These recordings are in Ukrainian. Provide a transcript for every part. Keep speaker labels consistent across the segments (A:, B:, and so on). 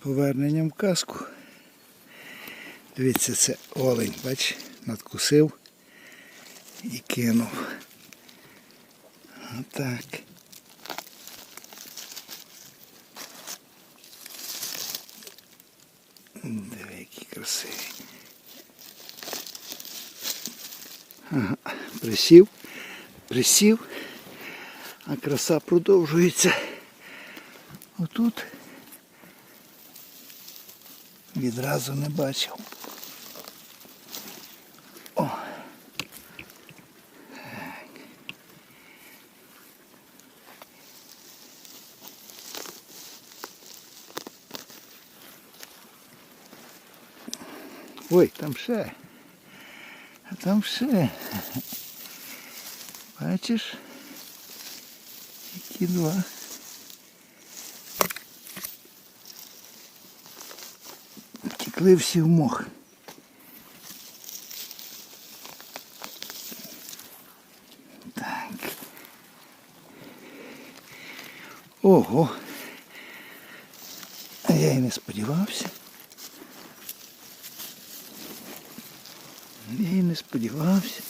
A: поверненням в казку. Дивіться, це олень, бач, надкусив і кинув. Отак. Диви, який красивий. Ага, присів, присів, а краса продовжується. Отут відразу не бачив. О. Ой, там ще. А там ще. Бачиш? Які два. Втекли всі в мох. Так. Ого. А я і не сподівався. Я і не сподівався.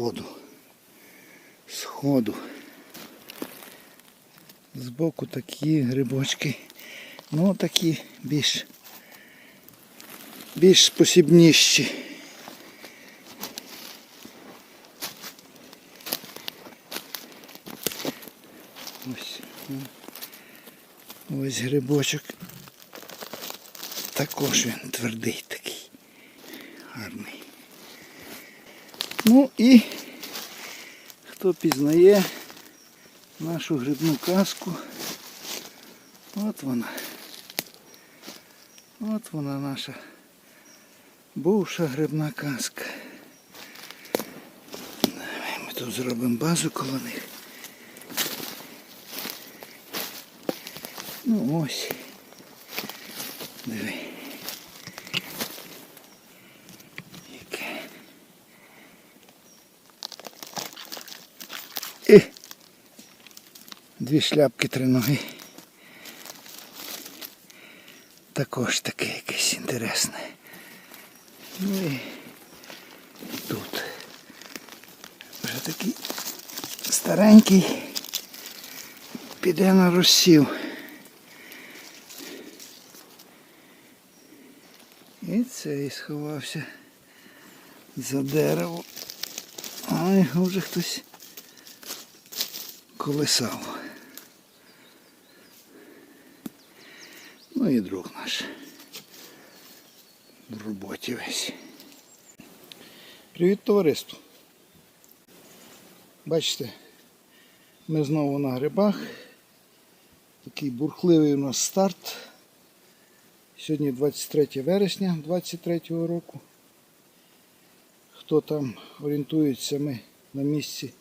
A: Сходу. Сходу. Збоку такі грибочки. Ну такі більш більш спосібніші. Ось. ну. Ось грибочок. Також він твердий такий. Гарний. Ну і хто пізнає нашу грибну казку. От вона. От вона наша бувша грибна казка. Ми тут зробимо базу коло них. Ну ось. Диви. Дві шляпки, три ноги. Також таке якесь інтересне. Ну і тут. Вже такий старенький. Піде на розсів. І цей сховався за дерево. А його вже хтось колесав. Ну і друг наш. В роботі весь. Привіт, товариство. Бачите, ми знову на грибах. Такий бурхливий у нас старт. Сьогодні 23 вересня 23 року. Хто там орієнтується, ми на місці.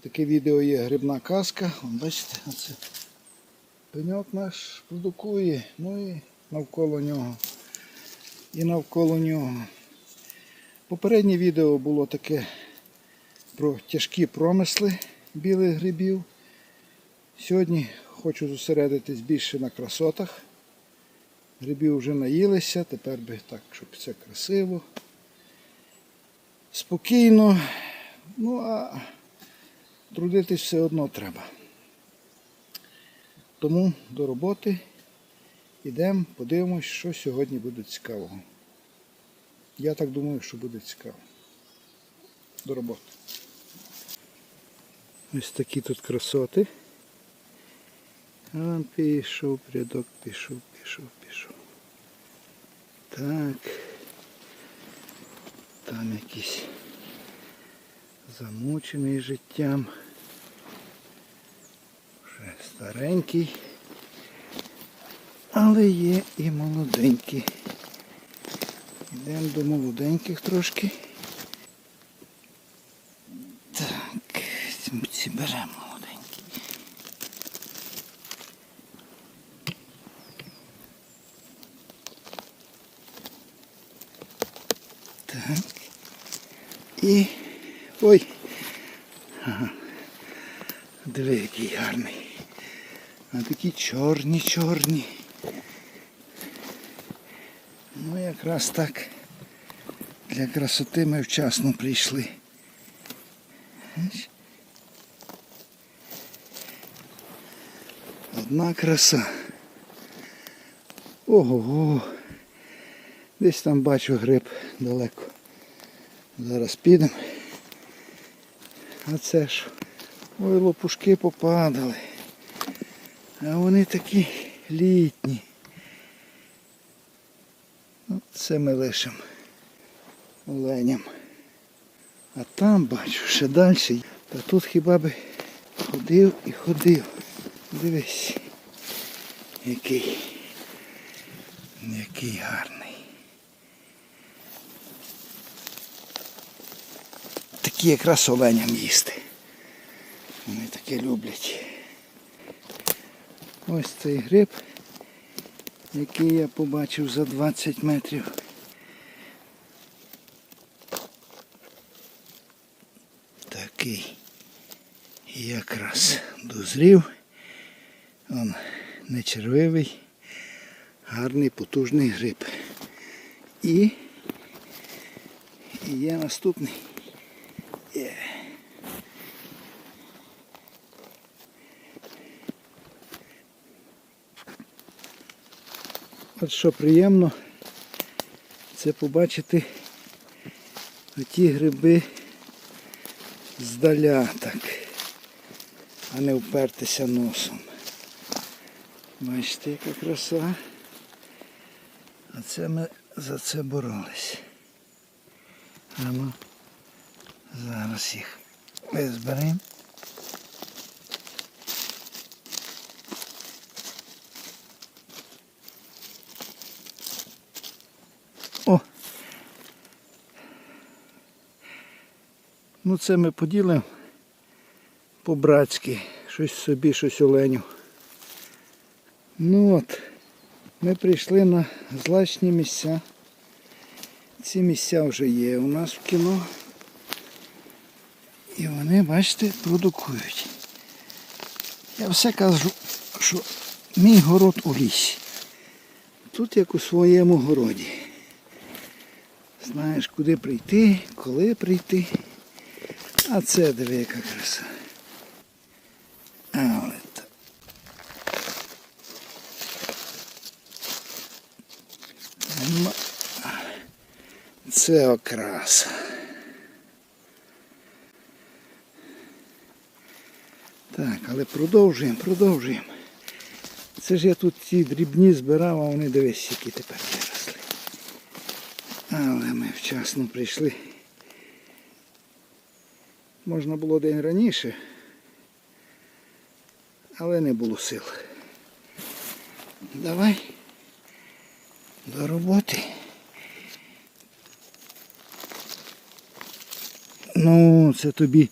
A: Таке відео є грибна казка. Бачите, оце пеньок наш продукує, ну і навколо нього. І навколо нього. Попереднє відео було таке про тяжкі промисли білих грибів. Сьогодні хочу зосередитись більше на красотах. Грибів вже наїлися, тепер би так, щоб все красиво, спокійно. Ну а трудитись все одно треба. Тому до роботи йдемо, подивимось, що сьогодні буде цікавого. Я так думаю, що буде цікаво. До роботи. Ось такі тут красоти. А пішов, рядок пішов, пішов, пішов. Так. Там якийсь замучений життям вже старенький, але є і молоденькі. Йдемо до молоденьких трошки. Так, ці беремо молоденькі. Так. І... ой! Ага. Диви, який гарний. А такі чорні, чорні. Ну якраз так. Для красоти ми вчасно прийшли. Одна краса. Ого. го Десь там бачу гриб далеко. Зараз підемо. А це ж. Ой, лопушки попадали. А вони такі літні. Ну, це ми лишимо оленям. А там бачу, ще далі. Та тут хіба би ходив і ходив. Дивись. Який. Який гарний. Такі якраз оленям їсти. Вони таке люблять. Ось цей гриб, який я побачив за 20 метрів. Такий якраз дозрів. Он не червивий, гарний потужний гриб. І, є наступний. От що приємно, це побачити оті гриби здаля так, а не впертися носом. Бачите, яка краса. А це ми за це боролись. А ну, зараз їх ми Ну це ми поділимо по-братськи. Щось собі, щось оленю. Ну от, ми прийшли на злачні місця. Ці місця вже є у нас в кіно. І вони, бачите, продукують. Я все кажу, що мій город у лісі. Тут як у своєму городі. Знаєш, куди прийти, коли прийти. А це диви, яка краса. Але та- М- Це окраса. Так, але продовжуємо, продовжуємо. Це ж я тут ці дрібні збирав, а вони дивись, які тепер виросли. Але ми вчасно прийшли. Можна було день раніше, але не було сил. Давай до роботи. Ну, це тобі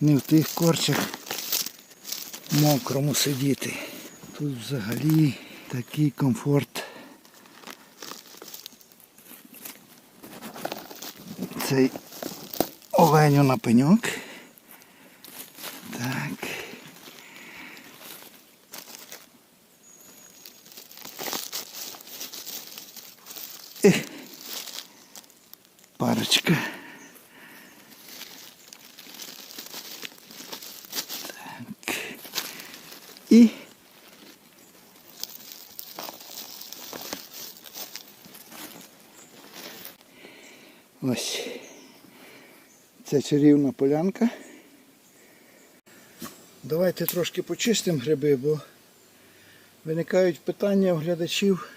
A: не в тих корчах мокрому сидіти. Тут взагалі такий комфорт. Цей оленю на пеньок. Так. Ех. Парочка. Так. І ось. Це чарівна полянка. Давайте трошки почистимо гриби, бо виникають питання у глядачів,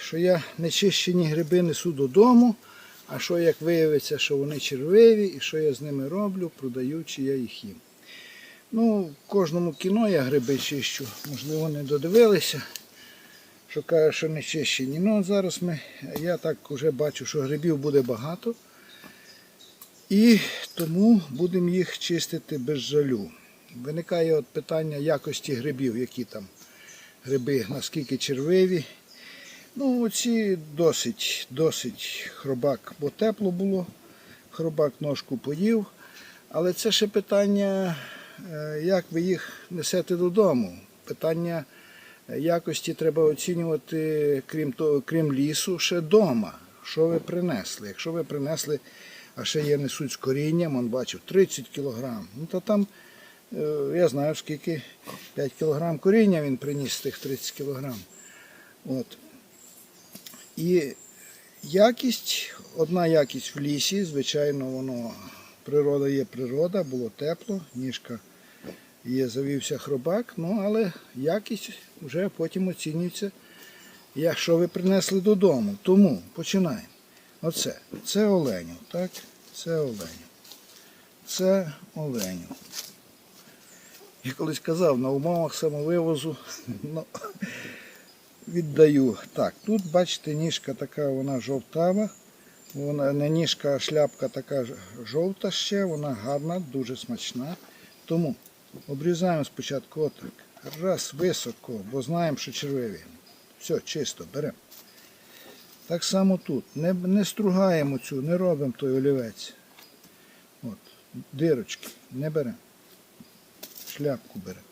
A: що я нечищені гриби несу додому, а що як виявиться, що вони червиві і що я з ними роблю, продаю чи я їх їм. Ну, в кожному кіно я гриби чищу, можливо, не додивилися, що каже, що не чищені. Ну, зараз ми, я так вже бачу, що грибів буде багато. І тому будемо їх чистити без жалю. Виникає от питання якості грибів, які там гриби, наскільки червиві. Ну, оці досить, досить хробак, бо тепло було. Хробак ножку поїв. Але це ще питання, е, як ви їх несете додому. Питання е, якості треба оцінювати, крім того, крім лісу, ще вдома. Що ви принесли? Якщо ви принесли, а ще є несуть з корінням, он бачив 30 кілограм. Ну то там е, я знаю скільки 5 кілограм коріння він приніс тих 30 кілограм. От. І якість, одна якість в лісі, звичайно, воно природа є природа, було тепло, ніжка є, завівся хробак, ну але якість вже потім оцінюється, якщо ви принесли додому. Тому починаємо. Оце. Це оленю, так? Це оленю. Це оленю. Я колись казав, на умовах самовивозу ну, віддаю. Так, тут бачите, ніжка така, вона жовтава. Вона не ніжка, а шляпка така жовта ще, вона гарна, дуже смачна. Тому обрізаємо спочатку отак. Раз високо, бо знаємо, що червиві. Все, чисто, беремо. Так само тут. Не, не стругаємо цю, не робимо той олівець. От, дирочки не беремо. Шляпку беремо.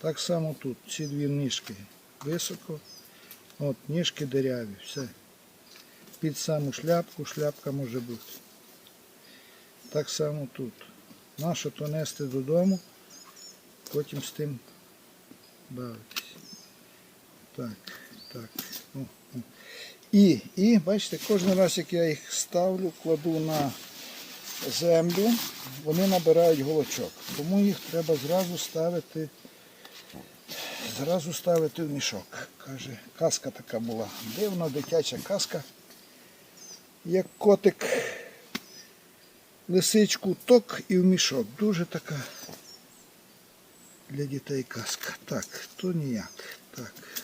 A: Так само тут. Ці дві ніжки високо. От, ніжки диряві, все. Під саму шляпку, шляпка може бути. Так само тут. Нащо то нести додому, потім з тим бавитись. Так, так. О. І, і, бачите, кожен раз, як я їх ставлю, кладу на землю, вони набирають голочок. Тому їх треба зразу ставити, зразу ставити в мішок. Каже, казка така була. Дивна дитяча казка. Як котик лисичку ток і в мішок. Дуже така для дітей казка. Так, то ніяк. Так.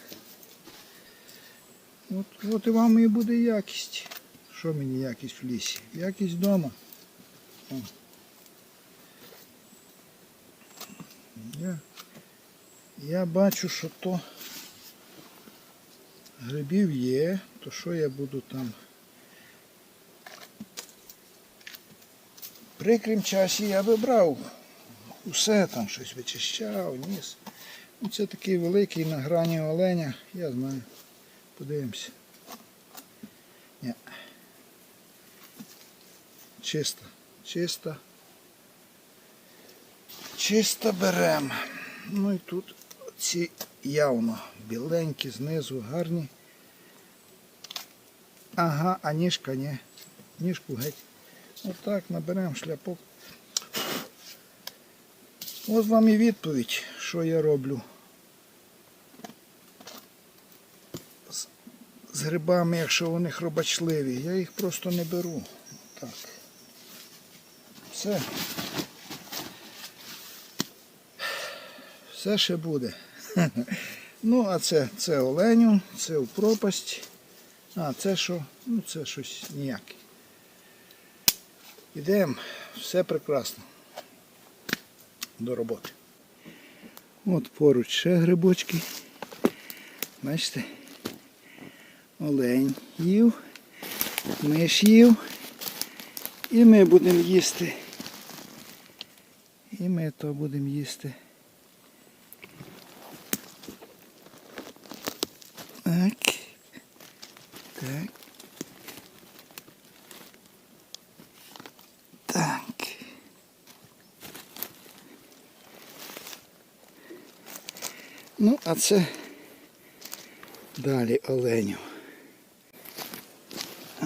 A: От, от і вам і буде якість. Що мені якість в лісі? Якість вдома. О. Я, я бачу, що то грибів є, то що я буду там. При крім часі я вибрав усе там щось вичищав, ніс. Ну, це такий великий на грані оленя, я знаю. Подивимося. Ні. Чисто. Чисто. Чисто беремо. Ну і тут ці явно біленькі, знизу гарні. Ага, а ніжка ні. Ніжку геть. Отак наберемо шляпок. Ось вам і відповідь, що я роблю. З грибами, якщо вони хробачливі, я їх просто не беру. Так. Все. Все ще буде. Ну, а це, це оленю, це в пропасть. А, це що? Ну, це щось ніяке. Ідемо, все прекрасно. До роботи. От поруч ще грибочки. Бачите? Олень їв, миш їв. І ми будемо їсти. І ми то будемо їсти. Так. Так. Так. Ну, а це далі оленю.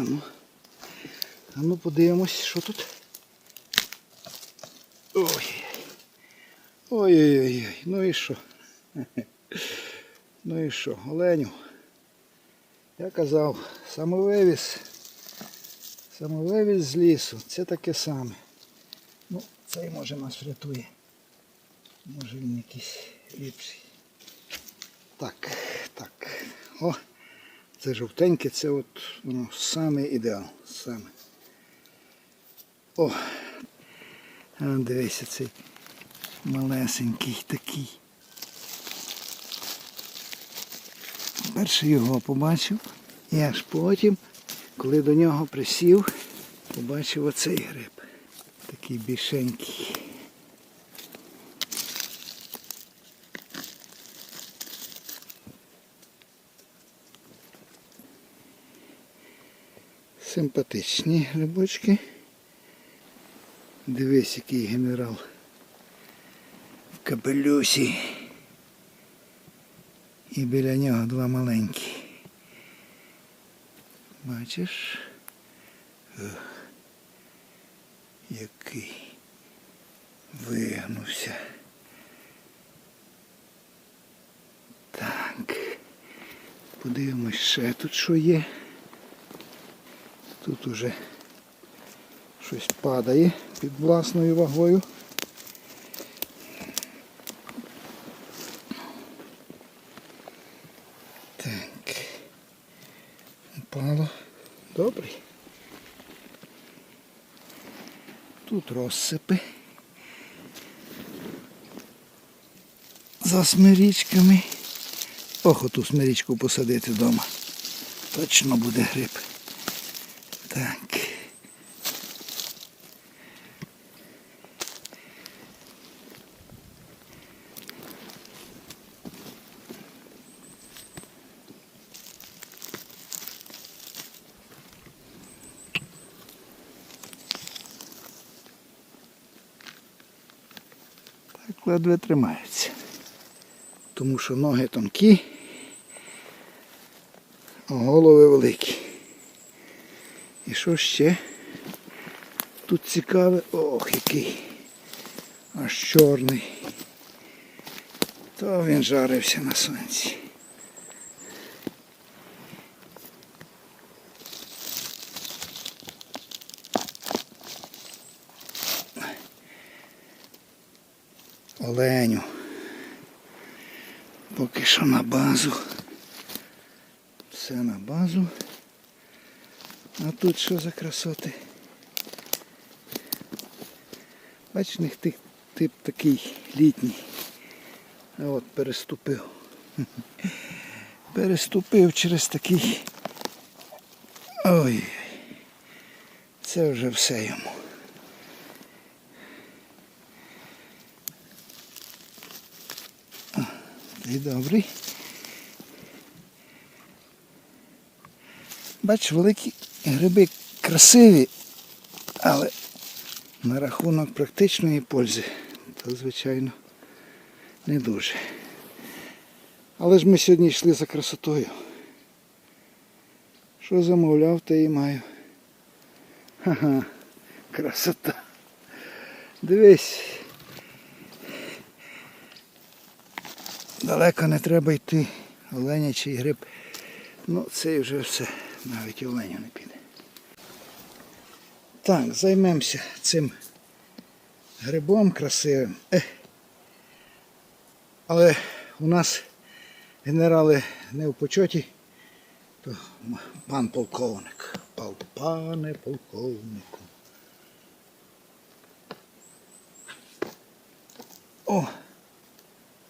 A: Ну, а ну подивимось, що тут. Ой. Ой-ой-ой, ну і що? Ну і що, оленю? Я казав, самовивіз. Самовивіз з лісу. Це таке саме. Ну, цей може нас врятує. Може він якийсь ліпший. Так, так. О, це жовтеньке, це от воно саме ідеал. Саме. О. Дивися цей малесенький такий. Перше його побачив, і аж потім, коли до нього присів, побачив оцей гриб. Такий більшенький. Симпатичні грибочки. Дивись, який генерал в капелюсі. І біля нього два маленькі. Бачиш? Ох, який вигнувся. Так. Подивимось ще тут що є. Тут уже щось падає під власною вагою. Так. Упало. Добрий. Тут розсипи. За смирічками. Ох, оту смирічку посадити вдома. Точно буде гриб. Так. Так ледве тримаються. Тому що ноги тонкі, а голови великі. І що ще? Тут цікаве, ох, який. Аж чорний. То він жарився на сонці. Оленю. Поки що на базу. Все на базу. А тут що за красоти? Бачиш, них тип, тип такий літній. А от переступив. Переступив через такий. Ой. Це вже все йому. Ти добрий. Бач, великі гриби красиві, але на рахунок практичної пользи, то звичайно не дуже. Але ж ми сьогодні йшли за красотою. Що замовляв, те і маю. Ха-ха, красота. Дивись. Далеко не треба йти. Оленячий гриб. Ну, це вже все. Навіть оленю не піде. Так, займемося цим грибом красивим. Але у нас генерали не в почоті, то пан полковник. Пане полковнику. О!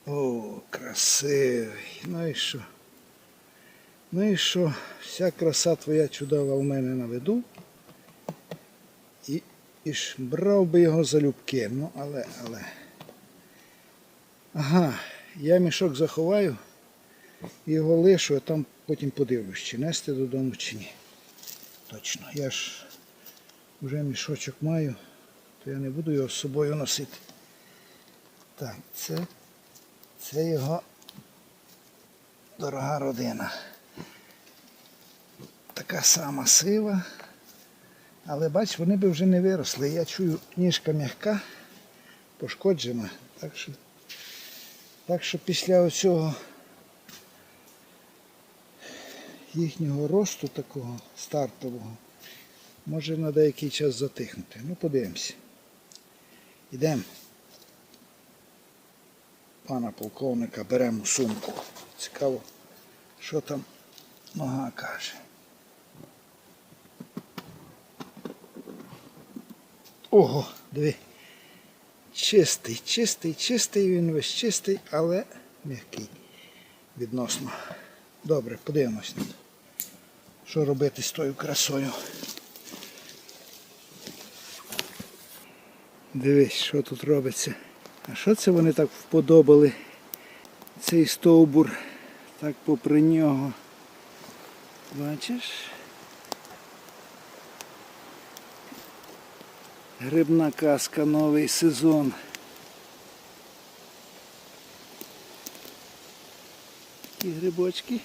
A: О, красивий. Ну і що? Ну і що? Вся краса твоя чудова у мене на виду. І, ж брав би його за любки. Ну, але, але. Ага, я мішок заховаю, його лишу, а там потім подивлюсь, чи нести додому, чи ні. Точно. Я ж вже мішочок маю, то я не буду його з собою носити. Так, це, це його дорога родина. Така сама сива. Але бач, вони би вже не виросли. Я чую, ніжка м'яка, пошкоджена. Так що, так що після оцього їхнього росту такого стартового може на деякий час затихнути. Ну, подивимося. Йдемо. Пана полковника беремо сумку. Цікаво, що там нога каже. Ого, диви. Чистий, чистий, чистий, він весь чистий, але м'який відносно. Добре, подивимось. Що робити з тою красою. Дивись, що тут робиться. А що це вони так вподобали? Цей стовбур так попри нього. Бачиш? Грибна казка, новий сезон. Такі грибочки.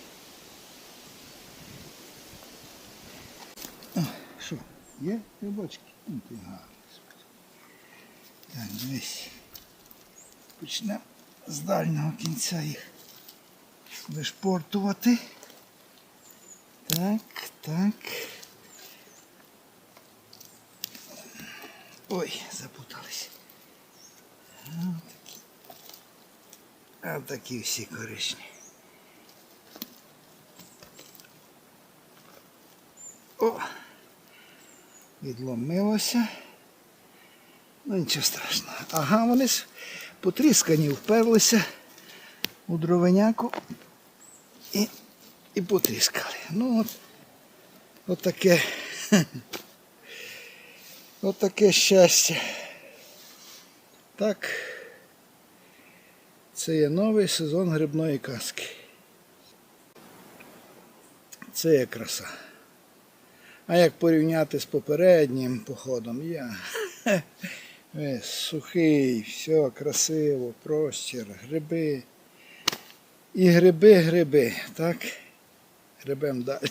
A: О, що, є грибочки? Ну. Так, дивись. Почнемо з дальнього кінця їх вишпортувати. Так, так. Ой, запутались. Отакі. Отакі всі коричні. О! Відломилося. Ну нічого страшного. Ага, вони потріскані, вперлися у дровеняку і, і потріскали. Ну от, от таке. От таке щастя. Так. Це є новий сезон грибної казки. Це є краса. А як порівняти з попереднім походом, я весь сухий, все красиво, простір, гриби. І гриби, гриби, так? Грибем далі.